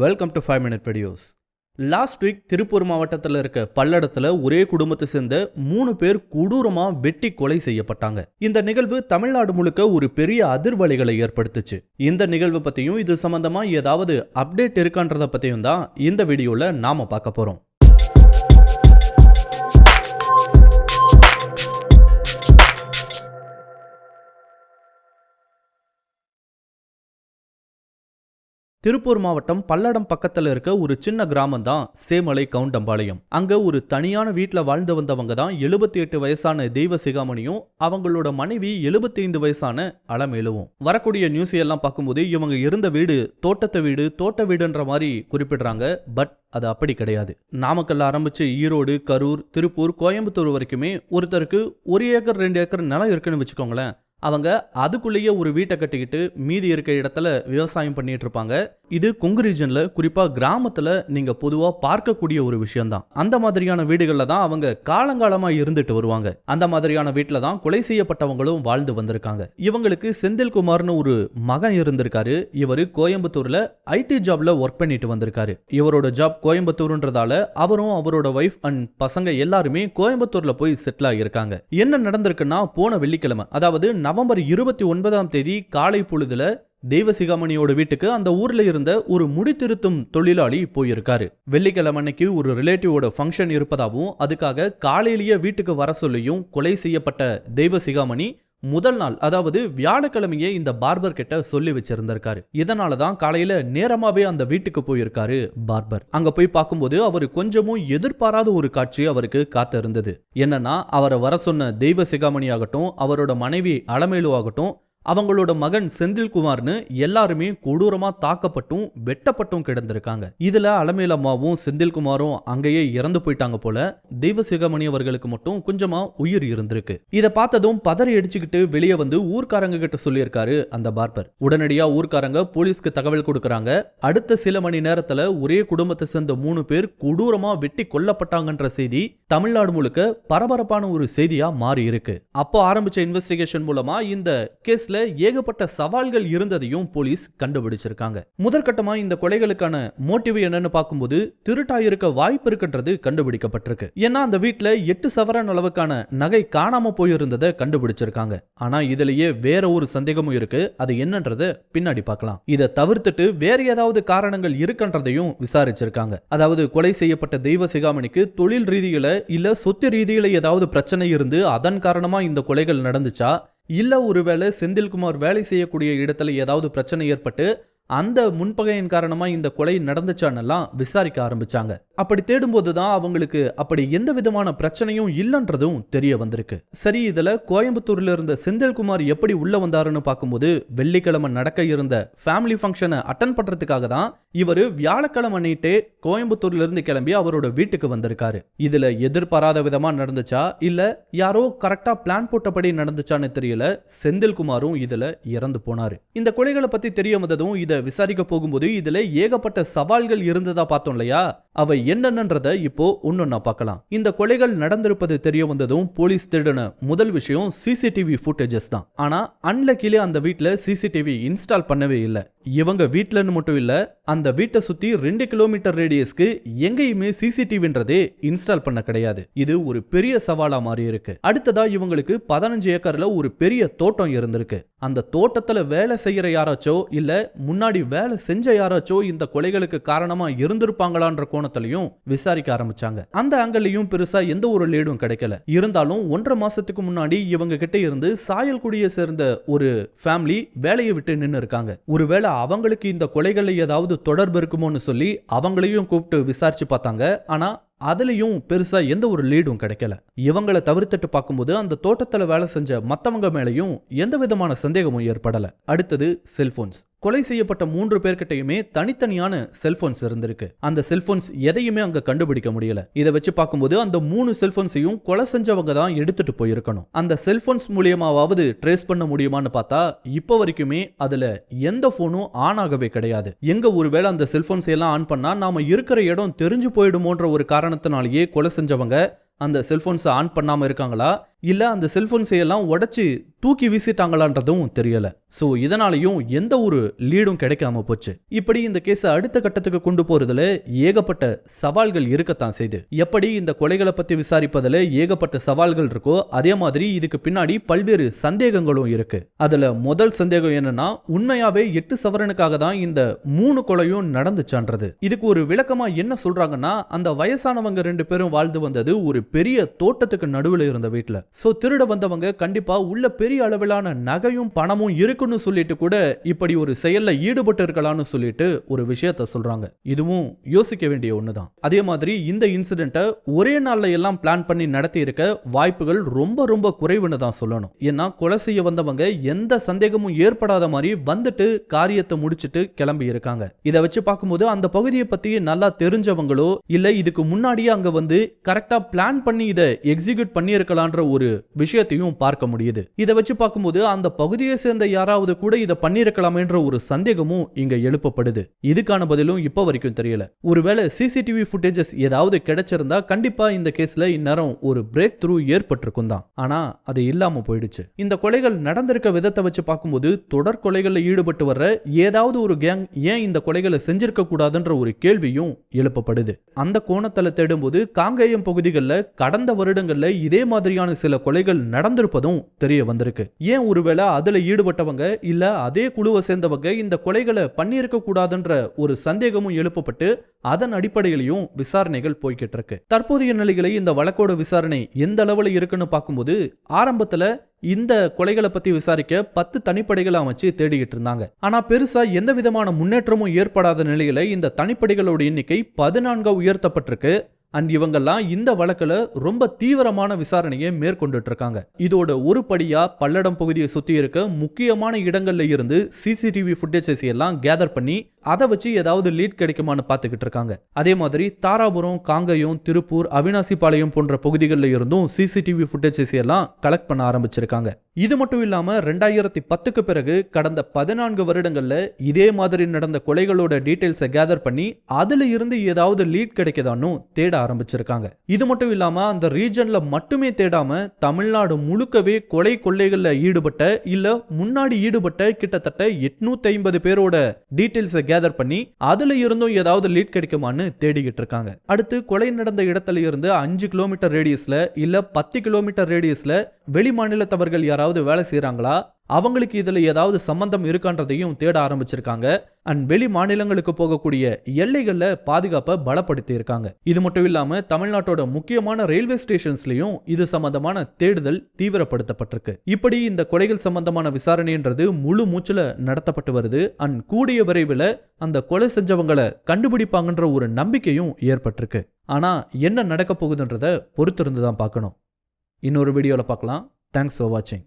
Welcome to five minute videos last week Tiruppur மாவட்டத்தில் இருக்க பல்லடத்தில் ஒரே குடும்பத்தை சேர்ந்த மூணு பேர் கொடூரமாக வெட்டி கொலை செய்யப்பட்டாங்க. இந்த நிகழ்வு தமிழ்நாடு முழுக்க ஒரு பெரிய அதிர்வலைகளை ஏற்படுத்துச்சு. இந்த நிகழ்வு பற்றியும் இது சம்மந்தமாக ஏதாவது அப்டேட் இருக்கான்றத பற்றியும் தான் இந்த வீடியோவில் நாம பார்க்க போகிறோம் திருப்பூர் மாவட்டம் பல்லடம் பக்கத்துல இருக்க ஒரு சின்ன கிராமம் தான் சேமலை கவுண்டம்பாளையம். அங்க ஒரு தனியான வீட்டில் வாழ்ந்து வந்தவங்க தான் எழுபத்தி எட்டு வயசான தெய்வ சிகாமணியும் அவங்களோட மனைவி 75 வயசான அலமேலுவும். வரக்கூடிய நியூஸ் எல்லாம் பார்க்கும்போது இவங்க இருந்த வீடு தோட்டத்து வீடு தோட்ட வீடுன்ற மாதிரி குறிப்பிடுறாங்க. பட் அது அப்படி கிடையாது. நாமக்கல்ல ஆரம்பிச்சு ஈரோடு கரூர் திருப்பூர் கோயம்புத்தூர் வரைக்குமே ஒருத்தருக்கு ஒரு ஏக்கர் ரெண்டு ஏக்கர் நிலம் இருக்குன்னு வச்சுக்கோங்களேன். அவங்க அதுக்குள்ளேயே ஒரு வீட்டை கட்டிக்கிட்டு மீதி இருக்க இடத்துல விவசாயம் பண்ணிட்டு இருப்பாங்க. இது கொங்கு ரீஜன்ல குறிப்பா கிராமத்துல நீங்க பொதுவா பார்க்கக்கூடிய ஒரு விஷயம்தான். அந்த மாதிரியான வீடுகள்ல தான் அவங்க காலங்காலமா இருந்துட்டு வருவாங்க. அந்த மாதிரியான வீட்டுல தான் கொலை செய்யப்பட்டவங்களும் வாழ்ந்து வந்திருக்காங்க. இவங்களுக்கு செந்தில்குமார்னு ஒரு மகன் இருந்திருக்காரு. இவர் கோயம்புத்தூர்ல ஐடி ஜாப்ல ஒர்க் பண்ணிட்டு வந்திருக்காரு. இவரோட ஜாப் கோயம்புத்தூர்ன்றதால அவரும் அவரோட ஒய்ஃப் அண்ட் பசங்க எல்லாருமே கோயம்புத்தூர்ல போய் செட்டில் ஆகியிருக்காங்க. என்ன நடந்திருக்குன்னா போன வெள்ளிக்கிழமை அதாவது நவம்பர் இருபத்தி ஒன்பதாம் தேதி காலை பொழுதுல தெய்வசிகாமணியோட வீட்டுக்கு அந்த ஊர்ல இருந்த ஒரு முடித்திருத்தும் தொழிலாளி போயிருக்காரு. வெள்ளிக்கிழமை அன்னைக்கு ஒரு ரிலேட்டிவோட ஃபங்க்ஷன் இருப்பதாகவும் அதுக்காக காலையிலேயே வீட்டுக்கு வர சொல்லியும் கொலை செய்யப்பட்ட தெய்வசிகாமணி முதல் நாள் அதாவது வியாழக்கிழமையே இந்த பார்பர் கிட்ட சொல்லி வச்சிருந்திருக்காரு. இதனால தான் காலையில நேரமாவே அந்த வீட்டுக்கு போயிருக்காரு பார்பர். அங்க போய் பார்க்கும்போது அவர் கொஞ்சமும் எதிர்பாராத ஒரு காட்சி அவருக்கு காத்து இருந்தது என்னன்னா அவரை வர சொன்ன தெய்வ சிகாமணி ஆகட்டும் அவரோட மனைவி அலமேலு ஆகட்டும் அவங்களோட மகன் செந்தில்குமார்னு எல்லாருமே கொடூரமா தாக்கப்பட்டும் வெட்டப்பட்டும் கிடந்திருக்காங்க. இதுல அலமேலம்மாவும் செந்தில்குமாரும் அங்கேயே இறந்து போயிட்டாங்க போல தெய்வசிகமணி அவர்களுக்கு மட்டும் கொஞ்சமா உயிர் இருந்திருக்கு. இதை பார்த்ததும் பதறி அடிச்சுக்கிட்டு வெளியே வந்து ஊர்க்காரங்க கிட்ட சொல்லியிருக்காரு அந்த பார்பர் உடனடியா ஊர்க்காரங்க போலீஸ்க்கு தகவல் கொடுக்கறாங்க. அடுத்த சில மணி நேரத்துல ஒரே குடும்பத்தை சேர்ந்த மூணு பேர் கொடூரமா வெட்டி கொல்லப்பட்டாங்கன்ற செய்தி தமிழ்நாடு முழுக்க பரபரப்பான ஒரு செய்தியா மாறி இருக்கு அப்போ ஆரம்பிச்ச இன்வெஸ்டிகேஷன் மூலமா இந்த கேஸ் கேஸ்ல ஏகப்பட்ட சவால்கள் இருந்ததையும் போலீஸ் கண்டுபிடிச்சிருக்காங்க. முதற்கட்டமா இந்த கொலைகளுக்கான மோட்டிவ் என்னன்னு பார்க்கும்போது திருட்டாயிருக்க வாய்ப்பு இருக்குன்றது கண்டுபிடிக்கப்பட்டிருக்கு. ஏன்னா அந்த வீட்ல எட்டு சவரன் அளவுக்கான நகை காணாம போயிருந்ததை கண்டுபிடிச்சிருக்காங்க. ஆனா இதுலயே வேற ஒரு சந்தேகமும் இருக்கு. அது என்னன்றத பின்னாடி பார்க்கலாம். இதை தவிர்த்துட்டு வேற ஏதாவது காரணங்கள் இருக்குன்றதையும் விசாரிச்சிருக்காங்க. அதாவது கொலை செய்யப்பட்ட தெய்வ சிகாமணிக்கு தொழில் ரீதியில இல்ல சொத்து ரீதியில ஏதாவது பிரச்சனை இருந்து அதன் காரணமா இந்த கொலைகள் நடந்துச்சா? இல்ல ஒருவேளை செந்தில்குமார் வேலை செய்யக்கூடிய இடத்துல ஏதாவது பிரச்சனை ஏற்பட்டு அந்த முன்பகையின் காரணமா இந்த கொலை நடந்துச்சான்னெல்லாம் விசாரிக்க ஆரம்பிச்சாங்க. அப்படி தேடும்போது தான் அவங்களுக்கு அப்படி எந்த விதமான பிரச்சனையும் இல்லைன்றதும் தெரிய வந்திருக்கு. சரி இதுல கோயம்புத்தூர்ல இருந்த செந்தில்குமார் எப்படி உள்ள வந்தாருன்னு பார்க்கும்போது வெள்ளிக்கிழமை நடக்க இருந்த ஃபேமிலி ஃபங்க்ஷனை அட்டன் பண்றதுக்காக தான் இவர் வியாழக்கிழமை நைட்டே கோயம்புத்தூர்ல இருந்து கிளம்பி அவரோட வீட்டுக்கு வந்திருக்காரு. இதுல எதிர்பாராத விதமா நடந்துச்சா? இல்ல யாரோ கரெக்டா பிளான் போட்டபடி நடந்துச்சான்னு தெரியல செந்தில்குமாரும் இதுல இறந்து போனாரு. இந்த கொலைகளை பத்தி தெரிய வந்ததும் இதை விசாரிக்க போகும்போது இதில் ஏகப்பட்ட சவால்கள் இருந்ததா பார்த்தோம் இல்லையா? அவை என்னென்னன்றத இப்போ ஒன்னொன்னா பார்க்கலாம். இந்த கொலைகள் நடந்திருப்பது தெரிய வந்ததும் போலீஸ் தேடின முதல் விஷயம் சிசிடிவி ஃபுட்டேஜஸ் தான். ஆனா அன்லக்கிலே அந்த வீட்ல சிசிடிவி இன்ஸ்டால் பண்ணவே இல்லை. இவங்க வீட்லன்னு மட்டும் இல்ல அந்த வீட்டை சுத்தி ரெண்டு கிலோமீட்டர் ரேடியஸ்க்கு எங்கேயுமே சிசிடிவின்றதே இன்ஸ்டால் பண்ண கிடையாது. இது ஒரு பெரிய சவாலா மாறி இருக்கு. அடுத்ததா இவங்களுக்கு பதினஞ்சு ஏக்கர்ல ஒரு பெரிய தோட்டம் இருந்திருக்கு. அந்த தோட்டத்துல வேலை செய்யற யாராச்சோ இல்ல முன்னாடி வேலை செஞ்ச யாராச்சோ இந்த கொலைகளுக்கு காரணமா இருந்திருப்பாங்களான்ற கோணத்திலையும் விசாரிக்க ஆரம்பிச்சாங்க. அந்த ஆங்கிள்லயும் பெருசா எந்த ஒரு லீடும் கிடைக்கல. இருந்தாலும் ஒன்றரை மாசத்துக்கு முன்னாடி இவங்க கிட்ட இருந்து சாயல்குடியை சேர்ந்த ஒரு ஃபேமிலி வேலையை விட்டு நின்னு இருக்காங்க. ஒருவேளை அவங்களுக்கு இந்த கொலைகள்ல ஏதாவது தொடர்பு இருக்குமோன்னு சொல்லி அவங்களையும் கூப்பிட்டு விசாரிச்சு பார்த்தாங்க. ஆனா அதுலயும் பெருசா எந்த ஒரு லீடும் கிடைக்கல. இவங்களை தவிர்த்துட்டு பார்க்கும்போது அந்த தோட்டத்துல வேலை செஞ்ச மத்தவங்க மேலையும் எந்த விதமான சந்தேகமும் ஏற்படல. அடுத்தது செல்போன்ஸ் கொலை செய்யப்பட்ட மூன்று பேர்கிட்டயுமே தனித்தனியான செல்போன்ஸ் இருந்திருக்கு. அந்த செல்போன்ஸ் எதையுமே அங்க கண்டுபிடிக்க முடியல. இதை வச்சு பார்க்கும்போது அந்த மூணு செல்போன்ஸையும் கொலை செஞ்சவங்க தான் எடுத்துட்டு போயிருக்கணும். அந்த செல்போன்ஸ் மூலியமாவது ட்ரேஸ் பண்ண முடியுமான்னு பார்த்தா இப்போ வரைக்குமே அதுல எந்த போனும் ஆன் ஆகவே கிடையாது. எங்க ஒருவேளை அந்த செல்போன்ஸ் எல்லாம் ஆன் பண்ணா நாம இருக்கிற இடம் தெரிஞ்சு போயிடுமோன்ற ஒரு காரணத்தினாலேயே கொலை செஞ்சவங்க அந்த செல்போன்ஸை ஆன் பண்ணாமல் இருக்காங்களா? இல்லை அந்த செல்போன்ஸை எல்லாம் தூக்கி வீசிட்டாங்களான்றதும் தெரியல. ஸோ இதனாலையும் எந்த ஒரு லீடும் கிடைக்காம போச்சு. இப்படி இந்த கேஸை அடுத்த கட்டத்துக்கு கொண்டு போறதுல ஏகப்பட்ட சவால்கள் இருக்கத்தான் செய்து. எப்படி இந்த கொலைகளை பற்றி விசாரிப்பதில் ஏகப்பட்ட சவால்கள் இருக்கோ அதே மாதிரி இதுக்கு பின்னாடி பல்வேறு சந்தேகங்களும் இருக்கு. அதில் முதல் சந்தேகம் என்னன்னா உண்மையாவே எட்டு சவரனுக்காக தான் இந்த மூணு கொலையும் நடந்துச்சான்றது. இதுக்கு ஒரு விளக்கமாக என்ன சொல்றாங்கன்னா அந்த வயசானவங்க ரெண்டு பேரும் வாழ்ந்து வந்தது ஒரு பெரிய தோட்டத்துக்கு நடுவில் இருந்த வீட்டில் ஸோ திருட வந்தவங்க கண்டிப்பா உள்ள பெரிய அளவிலான நகையும் பணமும் இருக்குன்னு சொல்லிட்டு கூட இப்படி ஒரு செயல்ல ஈடுபட்டு இருக்கலாம்னு சொல்லிட்டு ஒரு விஷயத்த சொல்றாங்க. இதுவும் யோசிக்க வேண்டிய ஒண்ணுதான். அதே மாதிரி இந்த இன்சிடென்ட்டை ஒரே நாள்ல எல்லாம் பிளான் பண்ணி நடத்தி இருக்க வாய்ப்புகள் ரொம்ப ரொம்ப குறைவுன்னு தான் சொல்லணும். ஏன்னா கொலை செய்ய வந்தவங்க எந்த சந்தேகமும் ஏற்படாத மாதிரி வந்துட்டு காரியத்தை முடிச்சுட்டு கிளம்பி இருக்காங்க. இதை வச்சு பார்க்கும்போது அந்த பகுதியை பத்தி நல்லா தெரிஞ்சவங்களோ இல்ல இதுக்கு முன்னாடியே அங்க வந்து கரெக்டா பிளான் பண்ணி இதை எக்ஸிக்யூட் பண்ணியிருக்கலான்ற ஒரு விஷயத்தையும் பார்க்க முடியுது. இதை வச்சு பார்க்கும்போது அந்த பகுதியை சேர்ந்த யாராவது கூட இதை பண்ணியிருக்கலாமேன்ற ஒரு சந்தேகமும் இங்க எழுப்பப்படுது. இதுக்கான பதிலும் இப்ப வரைக்கும் தெரியல. ஒருவேளை சிசிடிவி ஃபுட்டேஜஸ் ஏதாவது கிடைச்சிருந்தா கண்டிப்பா இந்த கேஸ்ல இந்நேரம் ஒரு பிரேக் த்ரூ ஏற்பட்டிருக்கும் தான். ஆனா அது இல்லாம போயிடுச்சு. இந்த கொலைகள் நடந்திருக்க விதத்தை வச்சு பார்க்கும்போது தொடர் கொலைகள்ல ஈடுபட்டு வர்ற ஏதாவது ஒரு கேங் ஏன் இந்த கொலைகளை செஞ்சிருக்க கூடாதுன்ற ஒரு கேள்வியும் எழுப்பப்படுது. அந்த கோணத்துல தேடும்போது காங்கேயம் பகுதிகளில் கடந்த வருடங்கள்ல இதே மாதிரியான சில கொலைகள் நடந்திருப்பதும் தெரிய வந்திருக்கு. ஏன் ஒருவேளை அதுல ஈடுபட்டவங்க இல்ல அதே குழுவை சேர்ந்தவங்க இந்த கொலைகளை பண்ணியிருக்க கூடாதுன்ற ஒரு சந்தேகமும் எழுப்பப்பட்டு அதன் அடிப்படையிலையும் விசாரணைகள் போய்கிட்டு இருக்கு. தற்போதைய நிலைகளை இந்த வழக்கோட விசாரணை எந்த அளவுல இருக்குன்னு பார்க்கும்போது ஆரம்பத்துல இந்த கொலைகளை பத்தி விசாரிக்க பத்து தனிப்படைகளை அமைச்சு தேடிக்கிட்டு இருந்தாங்க. ஆனா பெருசா எந்த விதமான முன்னேற்றமும் ஏற்படாத நிலையில இந்த தனிப்படைகளோட எண்ணிக்கை பதினான்கா உயர்த்தப்பட்டிருக்கு. அண்ட் இவங்கெல்லாம் இந்த வழக்கில் ரொம்ப தீவிரமான விசாரணையை மேற்கொண்டுட்டு இருக்காங்க இதோட ஒரு படியா பல்லடம் பகுதியை சுற்றி இருக்க முக்கியமான இடங்கள்ல இருந்து சிசிடிவி ஃபுட்டேஜஸ் எல்லாம் கேதர் பண்ணி அதை வச்சு ஏதாவது லீட் கிடைக்குமான்னு பார்த்துக்கிட்டு இருக்காங்க. அதே மாதிரி தாராபுரம் காங்கயம் திருப்பூர் அவினாசிபாளையம் போன்ற பகுதிகளில் இருந்தும் சிசிடிவி ஃபுட்டேஜஸ் எல்லாம் கலெக்ட் பண்ண ஆரம்பிச்சிருக்காங்க. இது மட்டும் இல்லாம ரெண்டாயிரத்தி பத்துக்கு பிறகு கடந்த பதினான்கு வருடங்கள்ல இதே மாதிரி நடந்த கொலைகளோட டீடைல்ஸை கேதர் பண்ணி அதுல இருந்து ஏதாவது லீட் கிடைக்குதான்னு தேட ஆரம்பிச்சிருக்காங்க. இது மட்டும் இல்லாம அந்த ரீஜன்ல மட்டுமே தேடாம தமிழ்நாடு முழுக்கவே கொலை கொள்ளைகள்ல ஈடுபட்ட இல்ல முன்னாடி ஈடுபட்ட கிட்டத்தட்ட எட்நூத்தி ஐம்பது பேரோட டீடைல்ஸை கேதர் பண்ணி அதுல இருந்தும் ஏதாவது லீட் கிடைக்குமான்னு தேடிக்கிட்டு இருக்காங்க அடுத்து கொலை நடந்த இடத்துல இருந்து அஞ்சு கிலோமீட்டர் ரேடியஸ்ல இல்ல பத்து கிலோமீட்டர் ரேடியஸ்ல வெளி மாநிலத்தவர்கள் யாராவது வேலை செய்யறாங்களா அவங்களுக்கு இதுல ஏதாவது சம்பந்தம் இருக்கான்றதையும் தேட ஆரம்பிச்சிருக்காங்க. அண்ட் வெளி மாநிலங்களுக்கு போகக்கூடிய எல்லைகள்ல பாதுகாப்பை பலப்படுத்தி இருக்காங்க. இது மட்டும் இல்லாம தமிழ்நாட்டோட முக்கியமான ரயில்வே ஸ்டேஷன்ஸ்லயும் இது சம்பந்தமான தேடுதல் தீவிரப்படுத்தப்பட்டிருக்கு. இப்படி இந்த கொலைகள் சம்பந்தமான விசாரணைன்றது முழு மூச்சுல நடத்தப்பட்டு வருது. அண்ட் கூடிய விரைவில் அந்த கொலை செஞ்சவங்களை கண்டுபிடிப்பாங்கன்ற ஒரு நம்பிக்கையும் ஏற்பட்டிருக்கு. ஆனா என்ன நடக்க போகுதுன்றதை பொறுத்திருந்து தான் பார்க்கணும். இன்னொரு வீடியோவில் பார்க்கலாம். தேங்க்ஸ் ஃபார் வாட்சிங்